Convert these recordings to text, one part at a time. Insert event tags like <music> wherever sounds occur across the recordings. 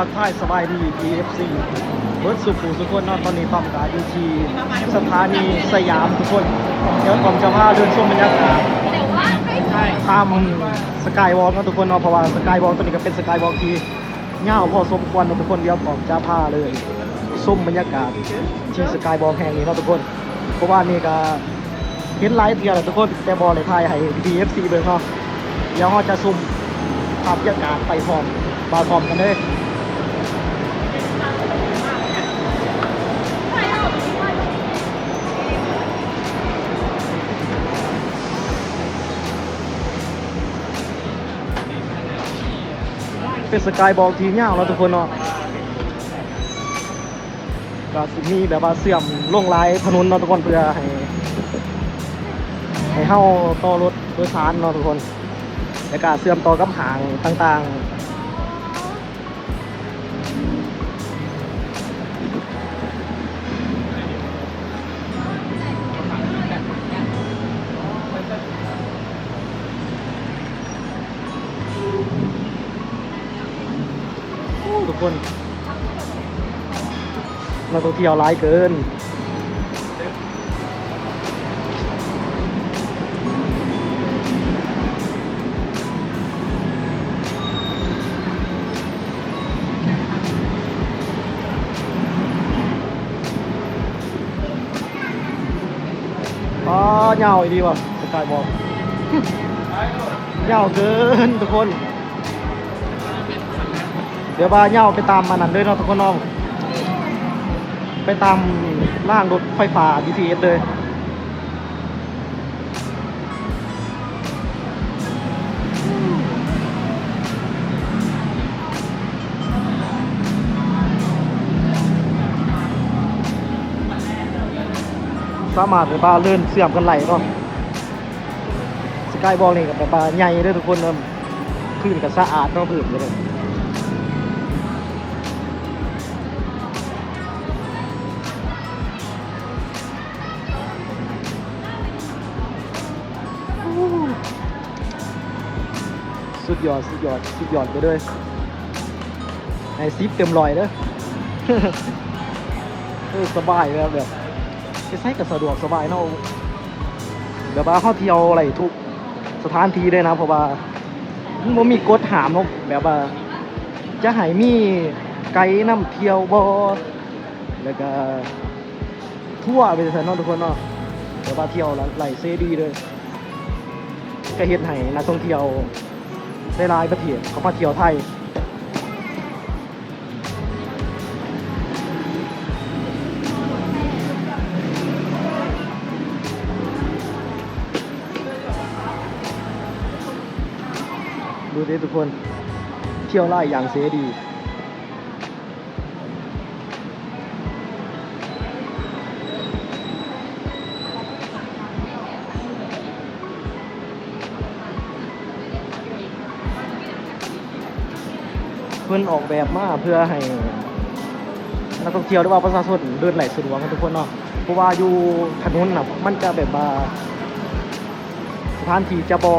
ครับทักทายสบายดี EFC เบิร์ดสุขูสุขคนนอนตอนนี้ต้อมกาอยู่ที่สถานีสยามทุกคน เดี๋ยวผมจะพาเดินชมบรรยากาศข้ามสกายวอล์กนะทุกคนเนาะเพราะว่าสกายวอล์กตัวนี้ก็เป็นสกายวอล์กที่เง่าพอสมควรนะทุกคนเดี๋ยวผมจะพาเลยส้มบรรยากาศที่สกายวอล์กแห่งนี้นะทุกคน เพราะว่านี่ก็เห็นไลฟ์เดียวแหละทุกคนแต่บอลเลยทายให้ DFC เบิ่งเนาะเดี๋ยวเราจะซุ่มภาพบรรยากาศไปพร้อมบาพร้อมกันเลย เป็นสกายบอลทีมยาวแล้วทุกคนเนาะก็สิมีแบบว่าเสื่อมลงลายถนนเนาะทุกคนเพื่อให้ให้เข้าต่อรถโดยสารเนาะทุกคนแล้วก็เสื่อมต่อกับหางต่างๆ คนเราต้องเที่ยวร้ายเกินอ๋อเหงาอีดีว่ะสกายบอลเหงาเกินทุกคน ดี๋ยวว่าเหงาไปตามมันนั่นด้วยเนาะทุกคนน้องไปตามล่างรถไฟฟ้า BTS เลยสามารถแบบว่าเลื่อนเสื่อมกันไหลเนาะสกายบอลนี่กับแบบว่าใหญ่เด้อทุกคนเนาะพื้นก็สะอาดเนาะพื้นเลย สุดยอด สุดยอด สุดยอดไปเลยในซิปเต็มรอยเด้อเออสบายเลยแบบไปใช้กับสะดวกสบายเนาะแบบว่าเขาเที่ยวอะไรทุกสถานที่เลยนะเพราะว่ามันมีกฎหามเนาะแบบว่า จะให้มีไกด์นำเที่ยวบ่แล้วก็ทั่วไปเถอะเนาะทุกคนเนาะแบบว่าเที่ยวไหลเซดีเลยก็เฮ็ดให้นักท่องเที่ยว ได้ลายประเทศเขามาเที่ยวไทยดูดิทุกคน เที่ยวไล่อย่างเสดี พื่อนออกแบบมาเพื่อให้นักท่องเที่ยวหรือว่าประชาชนเดินไหลสะดวกกันทุกคนเนาะเพราะว่าอยู่ถนนน่ะมันจะแบบว่าสถานที่จะบอ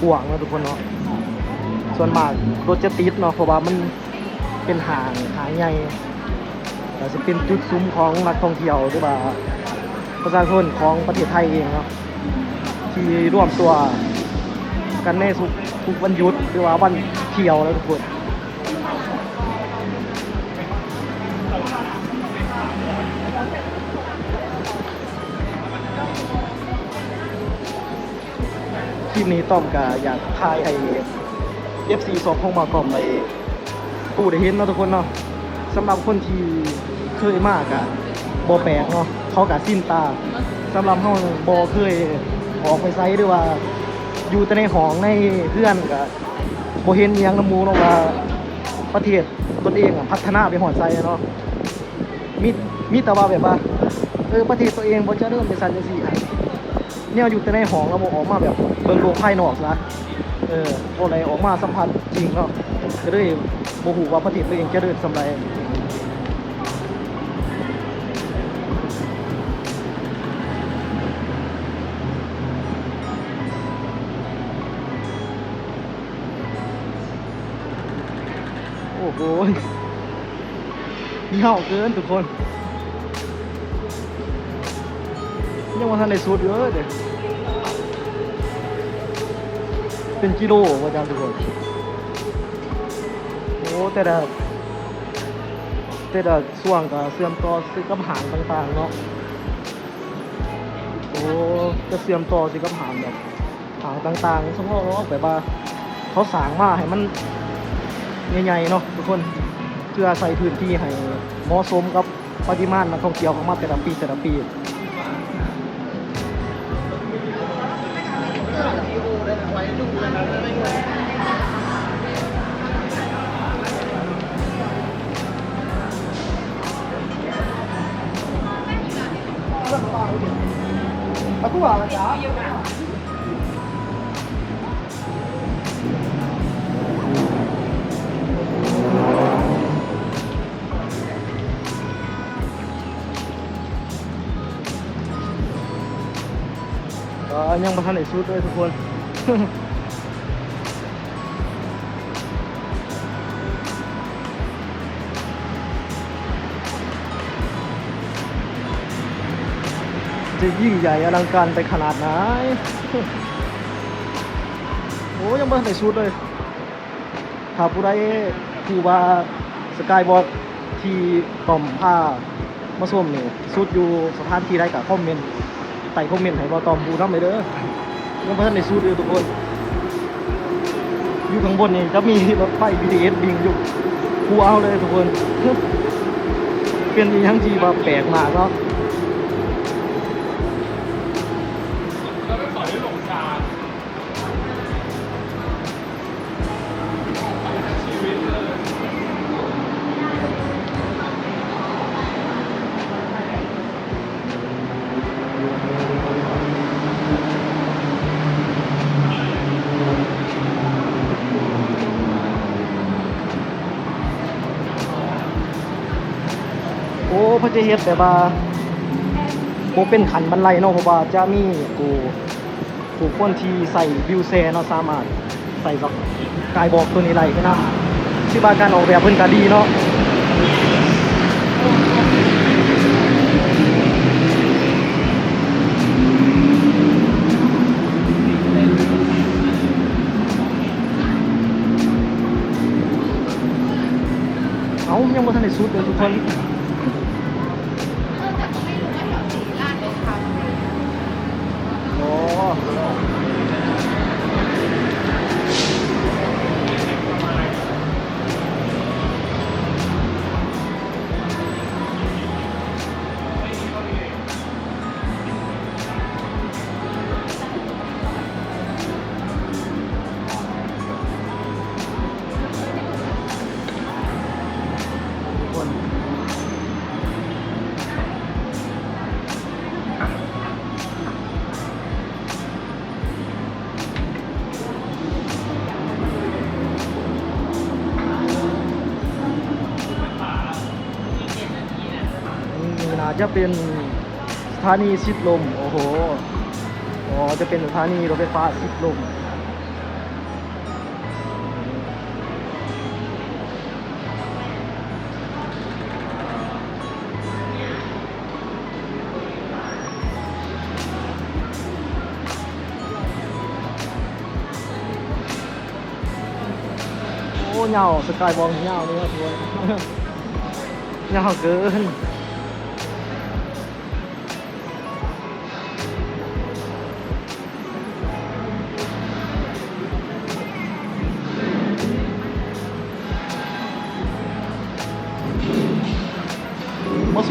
กว้างนะทุกคนเนาะส่วนมากรถจะติดเนาะเพราะว่ามันเป็นหางหางใหญ่แต่จะเป็นจุดซุ้มของนักท่องเที่ยวหรือว่าประชาชนของประเทศไทยเองเนาะที่ร่วมตัวกันในทุกทุกวันหยุดหรือว่าวันเที่ยวแล้วทุกคน คลิปนี้ต้อมกาอยากทายไอ FC สอบห้องมากรอบไปกูได้เห็นเนาะทุกคนเนาะสำหรับคนที่เคยมากอะบอแปลกเนาะเขากะสิ้นตาสำหรับเฮาบอเคยออกไปไซด์หรือว่า อยู่แต่ในห้องในเพื่อนกะบเห็นยังน้ำมูเนาะว่าประเทศตนเองอะพัฒนาไปหอดใจเนาะมีมีแต่ว่าแบบว่าเออประเทศตัวเองบ่เจะเริ่มเป็นสันจังซี่ให้ เนี่ยอยู่แต่ในห้องแล้วบ่ออกมาแบบเบิ่งโลกภายนอกซะเออโอะไรออกมาสัมพันธ์จริงเนาะก็เลยโมโหว่าประเทศตัวเองจะเดินสำไรโอ้อ้โหเหี่ยวเกินทุกคน ยังว่าทันในสูตรเยอะเด็เป็นกิโลว่าจารย์ทุกคนโอ้แต่ละแต่ละส่วงก็เสื่อมต่อสิกับหางต่างๆเนาะโอ้จะเสื่อมต่อสิกับหางแบบหางต่างๆเฉพาะเนาแบบว่าเขาสางมาให้มันใหญ่ๆเนาะทุกคนเพื่อใส่พื้นที่ให้เหมาะสมกับปริมาณนักท่องเที่ยวของมาแต่ละปีแต่ละปี bò đó Ờ, nhưng mà thân này sút thôi thôi <laughs> จะยิ่งใหญ่อลังการไปขนาดไหน โอ้ยังไม่ทันได้ชุดเลยถ้าผู้ใดผู้ว่าสกายบอลที่ต่อมผ้ามาส้มนี่ชุดอยู่สถานที่ใดกับคอมเมนต์ใต้คอมเมนต์ให้บอตอมผู้ทำไปเด้อยังไม่ทันได้ชุดเลยทุกคน อยู่ข้างบนนี่จะมีรถไฟ BTS วิ่งอยู่ผู้เอาเลยทุกคนเป็นอีกทั้งทีว่าแปลกมากเนาะ เพระเจะเฮ็ดแบบว่าโบเป็นขันบันไลเนาะเพราะว่าจะมีกูกูคนที่ใส่วิวแซเนาะสามารถใส่กับกายบอกตัวนี้ไหลก็นะชื่อว่าการออกแบบเพิ่นก็ดีเนาะเอายังบ่ทันได้สุดเลยทุกคน จะเป็นสถานีชิดลม โอ้โห อ๋อ จะเป็นสถานีรถไฟฟ้าชิดลม โอ้เหงาสกายบอลเหงาเลยครับทุกคนเหงาเกิน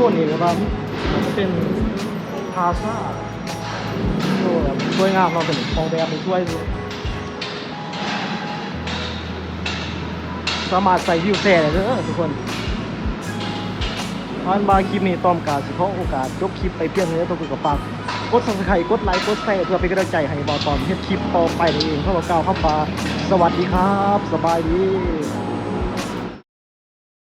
ส่วนนี้นะครับมันเป็นพาซ่าโอ้แบบสวยงามเราเป็นของแบบเป็นช่วยดูสามารถใส่วิวแซ่ได้เด้อทุกคนพานบาร์คลิปนี้ต้อมกาสิเขอโอกาสยกคลิปไปเพียงเท่านี้ต้องคุยกับฝากกด subscribe กดไลค์กดแชร์เพื่อเป็นกำลังใจให้บอตอมเฮ็ดคลิปต่อไปเองเข้ามาก้าวเข้ามาสวัสดีครับ สบายดี